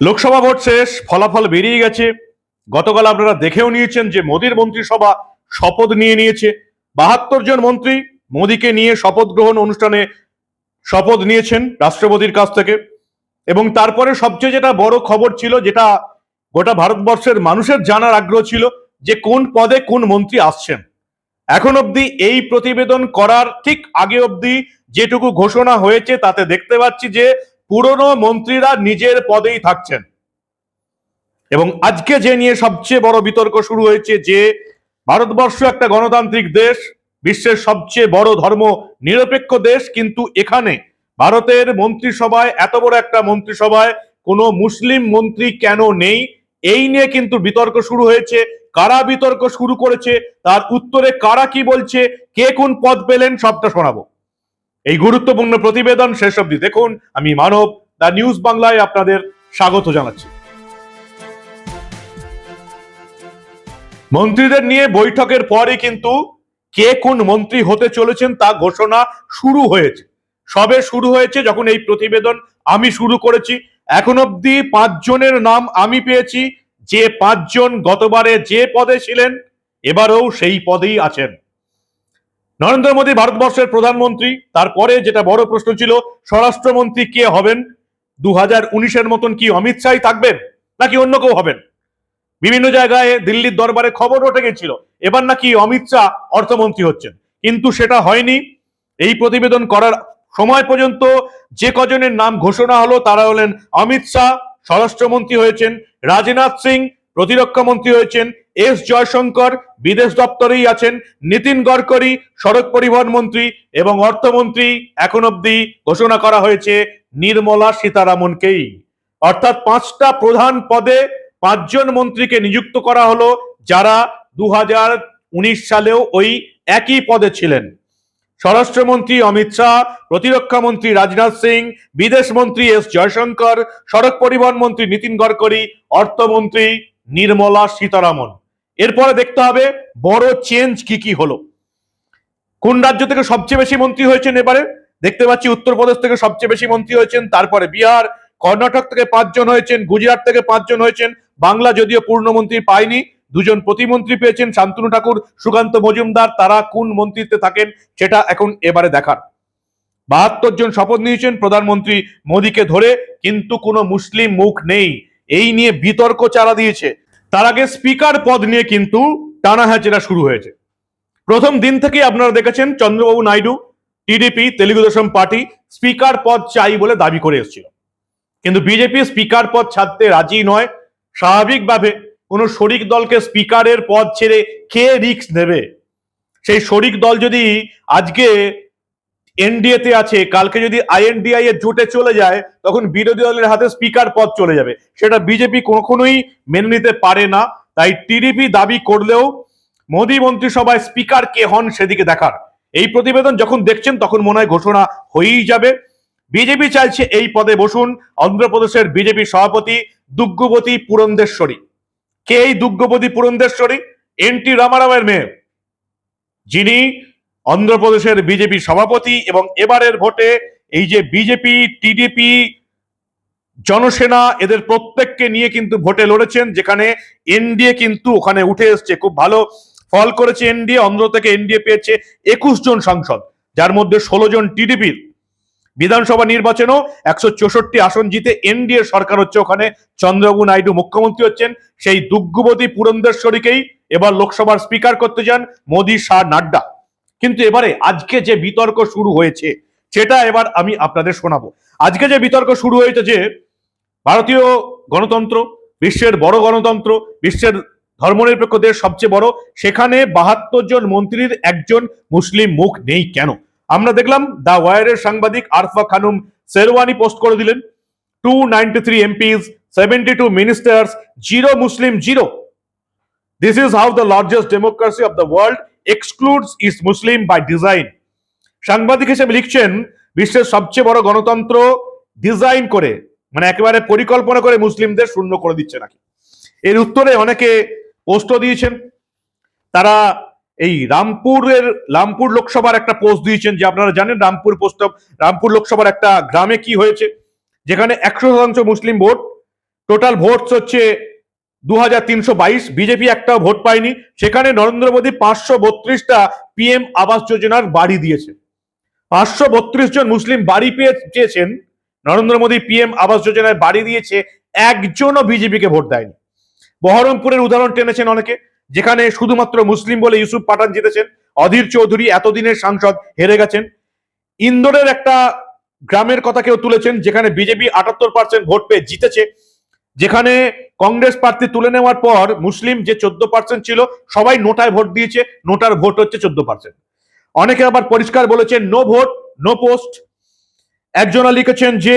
Lok Sabha vote শেষ, ফলাফল বেরিয়ে গেছে। গতকাল আপনারা দেখেও নিয়েছেন যে মোদীর মন্ত্রিসভা শপথ নিয়ে নিয়েছে। বাহাত্তর জন মন্ত্রী মোদীকে নিয়ে শপথ গ্রহণ অনুষ্ঠানে শপথ নিয়েছেন রাষ্ট্রপতির কাছ থেকে। এবং তারপরে সবচেয়ে যেটা বড় খবর ছিল, যেটা গোটা ভারতবর্ষের মানুষের জানার আগ্রহ ছিল, যে কোন পদে কোন মন্ত্রী আসছেন। এখন অবধি এই প্রতিবেদন করার ঠিক আগে অবধি যেটুকু ঘোষণা হয়েছে, তাতে দেখতে পাচ্ছি যে পুরনো মন্ত্রীরা নিজের পদেই থাকছেন। এবং আজকে যে নিয়ে সবচেয়ে বড় বিতর্ক শুরু হয়েছে যে ভারতবর্ষ একটা গণতান্ত্রিক দেশ, বিশ্বের সবচেয়ে বড় ধর্ম নিরপেক্ষ দেশ, কিন্তু এখানে ভারতের মন্ত্রিসভায়, এত বড় একটা মন্ত্রিসভায় কোনো মুসলিম মন্ত্রী কেন নেই? এই নিয়ে কিন্তু বিতর্ক শুরু হয়েছে। কারা বিতর্ক শুরু করেছে? তার উত্তরে কারা কি বলছে? কে কোন পদ পেলেন? সবটা শোনাবো। এই গুরুত্বপূর্ণ প্রতিবেদন শেষ অবধি দেখুন। আমি মানব, দা নিউজ বাংলায় আপনাদের স্বাগত জানাচ্ছি। মন্ত্রীদের নিয়ে বৈঠকের পরে কিন্তু কে কোন মন্ত্রী হতে চলেছেন তা ঘোষণা শুরু হয়েছে। সবে শুরু হয়েছে যখন এই প্রতিবেদন আমি শুরু করেছি। এখন অব্দি পাঁচজনের নাম আমি পেয়েছি। যে পাঁচজন গতবারে যে পদে ছিলেন, এবারেও সেই পদেই আছেন। নরেন্দ্র মোদী ভারতবর্ষের প্রধানমন্ত্রী। তারপরে যেটা বড় প্রশ্ন ছিল, স্বরাষ্ট্রমন্ত্রী কে হবেন? দু হাজার উনিশের মতন কি অমিত শাহই থাকবেন? নাকি অন্য কেউ হবেন? বিভিন্ন জায়গায় দিল্লির দরবারে খবর উঠে গেছিল, এবার নাকি অমিত শাহ অর্থমন্ত্রী হচ্ছেন। কিন্তু সেটা হয়নি। এই প্রতিবেদন করার সময় পর্যন্ত যে কজনের নাম ঘোষণা হলো, তারা হলেন অমিত শাহ, স্বরাষ্ট্রমন্ত্রী হয়েছেন রাজনাথ সিং প্রতিরক্ষা মন্ত্রী হয়েছেন এস জয়শঙ্কর, বিদেশ দপ্তরেই আছেন নীতিন গডকরি, সড়ক পরিবহন মন্ত্রী এবং অর্থমন্ত্রী। এখন অবধি ঘোষণা করা হয়েছে নির্মলা সীতারামনকেই। অর্থাৎ পাঁচটা প্রধান পদে পাঁচজন মন্ত্রীকে নিযুক্ত করা হলো যারা দু হাজার উনিশ সালেও ওই একই পদে ছিলেন। স্বরাষ্ট্রমন্ত্রী অমিত শাহ, প্রতিরক্ষা মন্ত্রী রাজনাথ সিং, বিদেশ মন্ত্রী এস জয়শঙ্কর, সড়ক পরিবহন মন্ত্রী নীতিন গডকরি, অর্থমন্ত্রী নির্মলা সীতারামন। এরপরে দেখতে হবে বড় চেঞ্জ কি কি হলো। কোন রাজ্য থেকে সবচেয়ে বেশি মন্ত্রী হয়েছেন এবারে? দেখতে পাচ্ছি উত্তরপ্রদেশ থেকে সবচেয়ে বেশি মন্ত্রী হয়েছেন, তারপরে বিহার, কর্ণাটক থেকে পাঁচজন হয়েছেন, গুজরাট থেকে পাঁচজন হয়েছেন, বাংলা যদিও পূর্ণমন্ত্রী পায়নি, দুজন প্রতিমন্ত্রী পেয়েছেন, শান্তনু ঠাকুর, সুকান্ত মজুমদার, তারা কোন মন্ত্রিত্বে থাকেন সেটা এখন এবারে দেখার। বাহাত্তর জন শপথ নিয়েছেন প্রধানমন্ত্রী মোদীকে ধরে, কিন্তু কোনো মুসলিম মুখ নেই। এই নিয়ে বিতর্ক চালা দিয়েছে। তার আগে স্পিকার পদ নিয়ে কিন্তু টানা হ্যাচেরা শুরু হয়েছে। প্রথম দিন থেকে আপনারা দেখেছেন Chandrababu Naidu, TDP, Telugu Desam Party speaker পদ চাই বলে দাবি করে এসেছিল। কিন্তু বিজেপি স্পিকার পদ ছাড়তে রাজি নয়। স্বাভাবিকভাবে কোনো শরিক দলকে স্পিকারের পদ ছেড়ে কে রিক্স নেবে? সেই শরিক দল যদি আজকে এনডিএ তে আছে, কালকে যদি আইএনডিআই এর জোটে চলে যায়, তখন বিরোধী দলের হাতে স্পিকার পদ চলে যাবে। সেটা বিজেপি কখনোই মেনে নিতে পারে না। তাই টিডিপি দাবি করলেও মোদী মন্ত্রিসভায় স্পিকার কে হন সেদিকে দেখার। এই প্রতিবেদন যখন দেখছেন, তখন মনে হয় ঘোষণা হয়েই যাবে। বিজেপি চাইছে এই পদে বসুন। অন্ধ্রপ্রদেশের বিজেপি সভাপতি দুগ্গবতী পুরন্দেশ্বরী। কে এই দুগ্গবতী পুরন্দেশ্বরী? এন টি রামারামের মেয়ে। যিনি অন্ধ্রপ্রদেশের বিজেপি সভাপতি এবং এবারের ভোটে এই যে বিজেপি, টিডিপি, জনসেনা, এদের প্রত্যেককে নিয়ে কিন্তু ভোটে লড়েছেন, যেখানে এনডিএ কিন্তু ওখানে উঠে এসছে। খুব ভালো ফল করেছে এনডিএ, অন্ধ্র থেকে এনডিএ পেয়েছে একুশ জন সাংসদ, যার মধ্যে ষোলো জন টিডিপির। বিধানসভা নির্বাচনেও একশো চৌষট্টি আসন জিতে এনডিএ সরকার হচ্ছে ওখানে। চন্দ্রবাবু নাইডু মুখ্যমন্ত্রী হচ্ছেন, সেই দুগ্গবতী পুরন্দেশ্বরীকেই এবার লোকসভার স্পিকার করতে যান মোদী শাহ নাড্ডা। কিন্তু এবারে আজকে যে বিতর্ক শুরু হয়েছে, সেটা এবার আমি আপনাদের শোনাবো। আজকে যে বিতর্ক শুরু হয়েছে যে ভারতীয় গণতন্ত্র, বিশ্বের বড় গণতন্ত্র, বিশ্বের ধর্মনিরপেক্ষ দেশ সবচেয়ে বড়, সেখানে বাহাত্তর জন মন্ত্রীর একজন মুসলিম মুখ নেই কেন? আমরা দেখলাম দা ওয়ারের সাংবাদিক আরফা খানুম শেরওয়ানি পোস্ট করে দিলেন two ninety three MPs seventy two ministers zero Muslim zero this is how the largest democracy of the world excludes its Muslim by design সাংবাদিক হিসেবে লিখছেন, বিশ্বের সবচেয়ে বড় গণতন্ত্র ডিজাইন করে মানে একেবারে পরিকল্পনা করে মুসলিমদের শূন্য করে দিচ্ছে নাকি? এর উত্তরে অনেকে পোস্টও দিয়েছেন। তারা এই রামপুরের, রামপুর লোকসভার একটা পোস্ট দিয়েছেন যে আপনারা জানেন রামপুর পোস্ট রামপুর লোকসভার একটা গ্রামে কি হয়েছে? যেখানে একশো শতাংশ মুসলিম ভোট টোটাল ভোট হচ্ছে দু বিজেপি একটাও ভোট পায়নি, সেখানে নরেন্দ্র মোদী পাঁচশো বত্রিশটা পিএম আবাস যোজনার বাড়ি দিয়েছে। পাঁচশো বত্রিশ জন মুসলিম বাড়ি পেয়ে চেয়েছেন, নরেন্দ্র মোদী পিএম আবাস যোজনায় বাড়ি দিয়েছে, একজনও বিজেপিকে ভোট দেয়নি। বহরমপুরের উদাহরণ টেনেছেন অনেকে, যেখানে শুধুমাত্র মুসলিম বলে ইউসুফ পাঠান জিতেছেন, অধীর চৌধুরী এতদিনের সাংসদ হেরে গেছেন। ইন্দোরের একটা গ্রামের কথা কেউ তুলেছেন, যেখানে বিজেপি আটাত্তর পার্সেন্ট ভোট পেয়ে জিতেছে। যেখানে কংগ্রেস প্রার্থী তুলে নেওয়ার পর মুসলিম যে চোদ্দ পার্সেন্ট ছিল, সবাই নোটায় ভোট দিয়েছে, নোটার ভোট হচ্ছে চোদ্দ পার্সেন্ট অনেকে আবার পরিষ্কার বলেছেন নো ভোট নো পোস্ট একজনা লিখেছেন যে,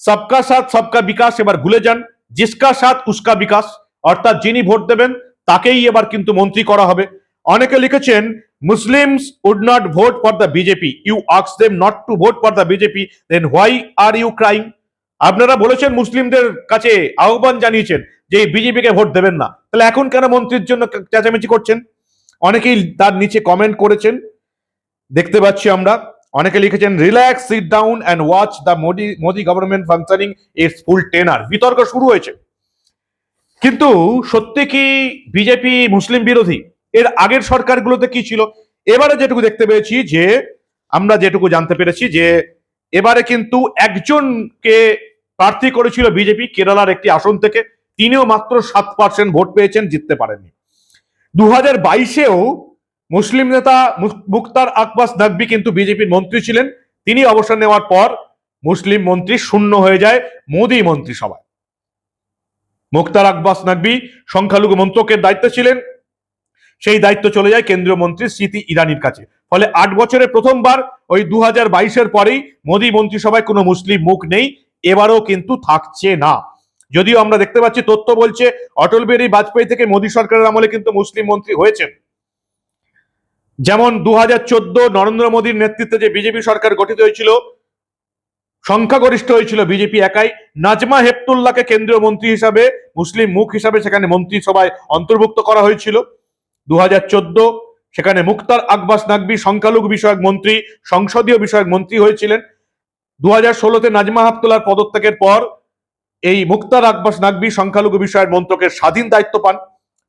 সবকা সাথ, সবকা বিকাশ, এবার ভুলে যান। জিসকা সাথ, উস্কা বিকাশ। অর্থাৎ যিনি ভোট দেবেন, তাকেই এবার কিন্তু মন্ত্রী করা হবে। অনেকে লিখেছেন Muslims would not vote for the BJP you আক্স them not to vote for the BJP then why are you crying আপনারা বলেছেন মুসলিমদের কাছে আহ্বান জানিয়েছেন যে বিজেপিকে ভোট দেবেন না। তাহলে এখন কেন মন্ত্রীর জন্য চেঁচামেচি করছেন? অনেকেই তার নিচে কমেন্ট করেছেন। দেখতে পাচ্ছি আমরা। অনেকে লিখেছেন relax sit down and watch the Modi Modi government functioning it's full tenure বিতর্ক শুরু হয়েছে। কিন্তু সত্যি কি বিজেপি মুসলিম বিরোধী? এর আগের সরকারগুলোতে কি ছিল? এবারে যেটুকু দেখতে পেয়েছি যে, আমরা যেটুকু জানতে পেরেছি যে, এবারে কিন্তু একজনকে প্রার্থী করেছিল বিজেপি, কেরালার একটি আসন থেকে। তিনিও মাত্র সাত পার্সেন্ট ভোট পেয়েছেন, জিততে পারেননি। দু হাজার বাইশেও মুসলিম নেতা মুখতার আকবাস নাকবি কিন্তু বিজেপির মন্ত্রী ছিলেন। তিনি অবসর নেওয়ার পর মুসলিম মন্ত্রী শূন্য হয়ে যায় মোদী মন্ত্রিসভায়। মুক্তার আকবাস নাকবি সংখ্যালঘু মন্ত্রকের দায়িত্বে ছিলেন। সেই দায়িত্ব চলে যায় কেন্দ্রীয় মন্ত্রী স্মৃতি ইরানির কাছে। ফলে আট বছরে প্রথমবার ওই দু হাজার বাইশের পরেই মোদী মন্ত্রিসভায় কোনো মুসলিম মুখ নেই। এবারও কিন্তু থাকছে না। যদিও আমরা দেখতে পাচ্ছি, তথ্য বলছে অটল বিহারী বাজপেয়ী থেকে মোদী সরকারের আমলে কিন্তু মুসলিম মন্ত্রী হয়েছেন। যেমন দু হাজার চোদ্দ নরেন্দ্র মোদীর নেতৃত্বে যে বিজেপি সরকার গঠিত হয়েছিল, সংখ্যাগরিষ্ঠ হয়েছিল বিজেপি একাই। নাজমা হেপতুল্লাহকে কেন্দ্রীয় মন্ত্রী হিসাবে, মুসলিম মুখ হিসাবে সেখানে মন্ত্রিসভায় অন্তর্ভুক্ত করা হয়েছিল। দু হাজার চোদ্দ সেখানে মুক্তার আকবাস নাকবি সংখ্যালঘু বিষয়ক মন্ত্রী, সংসদীয় বিষয়ক মন্ত্রী হয়েছিলেন। দু হাজার ষোলোতে নাজমা হাপতুল্লার পদত্যাগের পর এই মুক্তার আকবাস নাকবি সংখ্যালঘু বিষয়ের মন্ত্রকের স্বাধীন দায়িত্ব পান।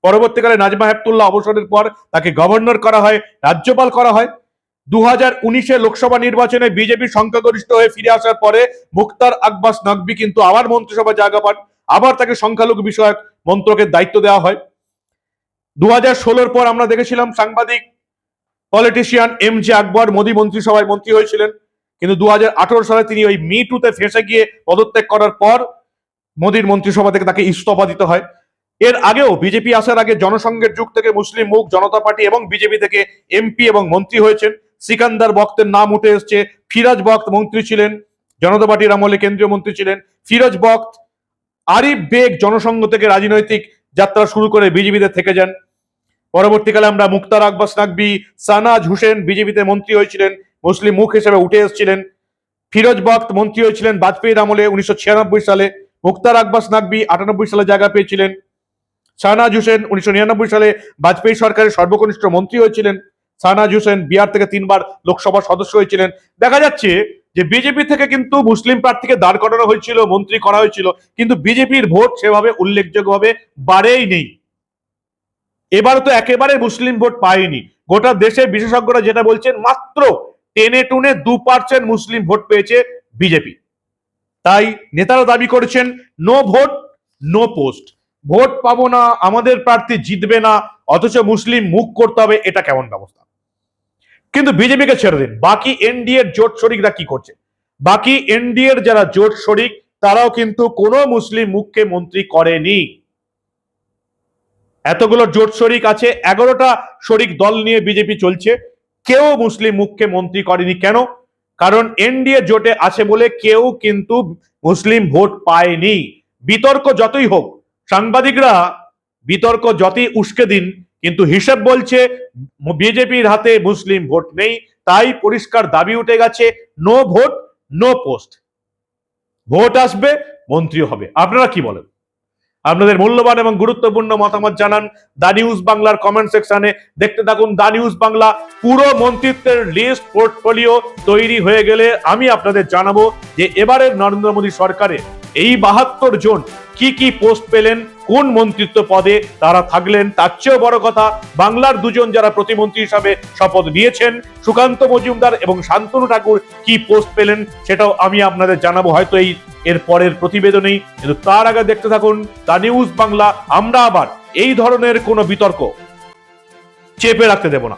পরবর্তীকালে নাজমা হেপতুল্লাহ অবসরের পর তাকে গভর্নর করা হয়, রাজ্যপাল করা হয়। দু হাজার উনিশে লোকসভা নির্বাচনে বিজেপি সংখ্যাগরিষ্ঠ হয়ে ফিরে আসার পরে মুক্তার আকবাস নকবি কিন্তু আবার মন্ত্রিসভায় জায়গা পান। আবার তাকে সংখ্যালঘু বিষয়ক মন্ত্রকের দায়িত্ব দেওয়া হয়। দু হাজার ষোলোর পর আমরা দেখেছিলাম সাংবাদিক, politician M J Akbar Modi মন্ত্রিসভায় মন্ত্রী হয়েছিলেন। কিন্তু দু সালে তিনি ওই মি টুতে ফেসে গিয়ে পদত্যাগ করার পর মোদীর মন্ত্রিসভা থেকে তাকে ইস্তফা দিতে হয়। এর আগেও বিজেপি আসার আগে জনসংঘের যুগ থেকে মুসলিম মুখ, জনতা পার্টি এবং বিজেপি থেকে এমপি এবং মন্ত্রী হয়েছেন। সিকান্দার বক্তের নাম উঠে এসছে। ফিরাজ বক্ত মন্ত্রী ছিলেন, জনতা পার্টির আমলে কেন্দ্রীয় মন্ত্রী ছিলেন। ফিরোজ বক্ত আরিফ বেগ জনসংঘ থেকে রাজনৈতিক যাত্রা শুরু করে বিজেপিতে থেকে যান। পরবর্তীকালে আমরা মুক্তার আকবাস নাকবি সানাজ হুসেন বিজেপিতে মন্ত্রী হয়েছিলেন। মুসলিম মুখ হিসেবে উঠে এসেছিলেন। ফিরোজ বক্ত মন্ত্রী হয়েছিলেন বাজপেয়ীর আমলে উনিশশো ছিয়ানব্বই সালে। মুক্তার আকবাস নাকবি আটানব্বই সালে জায়গা পেয়েছিলেন। শাহনাজ হুসেন উনিশশো নিরানব্বই সালে বাজপেয়ী সরকারের সর্বকনিষ্ঠ মন্ত্রী হয়েছিলেন। শাহনাজ হুসেন বিহার থেকে তিনবার লোকসভার সদস্য হয়েছিলেন। দেখা যাচ্ছে যে বিজেপি থেকে কিন্তু মুসলিম প্রার্থীকে দাঁড় করানো হয়েছিল, মন্ত্রী করা হয়েছিল, কিন্তু বিজেপির ভোট সেভাবে উল্লেখযোগ্যভাবে বাড়েই নেই। এবার তো একেবারে মুসলিম ভোট পায়নি। গোটা দেশে বিশেষজ্ঞরা যেটা বলছেন, মাত্র টেনে টুনে দু পার্সেন্ট মুসলিম ভোট পেয়েছে বিজেপি। তাই নেতারা দাবি করেছেন, no vote, no post. Vote পাবো না, আমাদের প্রার্থী জিতবে না, অথচ মুসলিম মুখ করতে হবে, এটা কেমন ব্যবস্থা? কিন্তু বিজেপিকে ছেড়ে দিন। বাকি এনডিএর জোট শরিকরা কি করছে? বাকি এনডিএর যারা জোট শরিক, তারাও কিন্তু কোনো মুসলিম মুখকে মন্ত্রী করেনি। এতগুলো জোট শরিক আছে, এগারোটা শরিক দল নিয়ে বিজেপি চলছে। কেউ মুসলিম মুখকে মন্ত্রী করেনি কেন? কারণ এনডিএ জোটে আছে বলে কেউ কিন্তু মুসলিম ভোট পায়নি। বিতর্ক যতই হোক, সাংবাদিকরা বিতর্ক যতই উস্কে দিন, কিন্তু হিসেব বলছে বিজেপির হাতে মুসলিম ভোট নেই, তাই পরিষ্কার দাবি উঠে গেছে no vote no post vote আসবে, মন্ত্রী হবে। আপনারা কি বলেন? আপনাদের মূল্যবান এবং গুরুত্বপূর্ণ মতামত জানান দা নিউজ বাংলার কমেন্ট সেকশনে দেখতে থাকুন দা নিউজ বাংলা পুরো মন্ত্রিত্বের লিস্ট পোর্টফোলিও তৈরি হয়ে গেলে আমি আপনাদের জানাব যে এবারের নরেন্দ্র মোদী সরকারে এই বাহাত্তর জন কি কি পোস্ট পেলেন, কোন মন্ত্রিত্ব পদে তারা থাকলেন, তার চেয়েও বড় কথা, বাংলার দুজন যারা প্রতিমন্ত্রী হিসাবে শপথ নিয়েছেন, সুকান্ত মজুমদার এবং শান্তনু ঠাকুর কি পোস্ট পেলেন সেটাও আমি আপনাদের জানাব, হয়তো এই এর পরের প্রতিবেদনেই। কিন্তু তার আগে দেখতে থাকুন দা নিউজ বাংলা, আমরা আবার এই ধরনের কোনো বিতর্ক চেপে রাখতে দেব না।